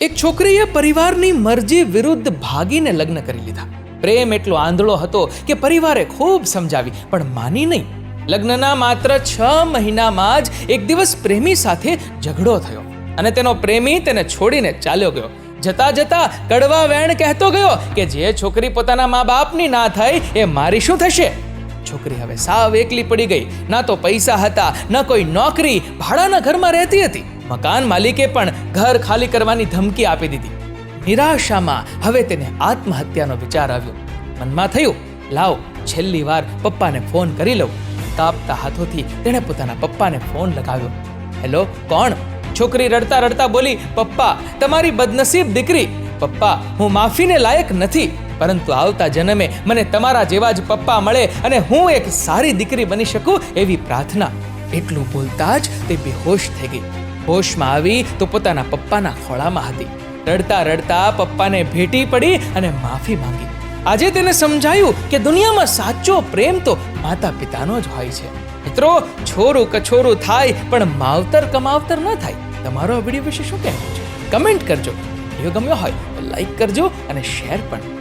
એક છોકરીએ પરિવારની મરજી વિરુદ્ધ ભાગીને લગ્ન કરી લીધા. પ્રેમ એટલો આંધળો હતો કે પરિવારે ખૂબ સમજાવી, પણ માની નહીં. લગ્નના માત્ર છ મહિનામાં જ એક દિવસ પ્રેમી સાથે ઝઘડો થયો અને તેનો પ્રેમી તેને છોડીને ચાલ્યો ગયો. જતા જતા કડવા વેણ કહેતો ગયો કે જે છોકરી પોતાના મા બાપની ના થાય એ મારી શું થશે? છોકરી હવે સાવ એકલી પડી ગઈ. ના તો પૈસા હતા, ન કોઈ નોકરી. ભાડાના ઘરમાં રહેતી હતી. મકાન માલિકે પણ ઘર ખાલી કરવાની ધમકી આપી દીધી. નિરાશામાં હવે તેને આત્મહત્યાનો વિચાર આવ્યો. મનમાં થયું, લાવ, છેલ્લી વાર પપ્પાને ફોન કરી લઉં. કાપતા હાથોથી તેણે પોતાના પપ્પાને ફોન લગાવ્યો. હેલો, કોણ? છોકરી રડતા રડતા બોલી, પપ્પા, તમારી બદનસીબ દીકરી. પપ્પા, હું માફીને લાયક નથી. પરંતુ આવતા જન્મે મને તમારા જેવા જ પપ્પા મળે અને હું એક સારી દીકરી બની શકું એવી પ્રાર્થના. એટલું બોલતા જ તે બેહોશ થઈ ગઈ. હોશમાં આવી તો પોતાના પપ્પાના ખોળામાં હતી. રડતા રડતા પપ્પાને ભેટી પડી અને માફી માંગી. આજે તેને સમજાયું કે દુનિયામાં સાચો પ્રેમ તો માતા પિતાનો જ હોય છે. મિત્રો, છોરું કછોરું થાય, પણ માવતર કમાવતર ન થાય. તમારો આ વીડિયો વિશે શું કહેવું છે? કમેન્ટ કરજો. વીડિયો ગમ્યો હોય તો લાઈક કરજો અને શેર પણ.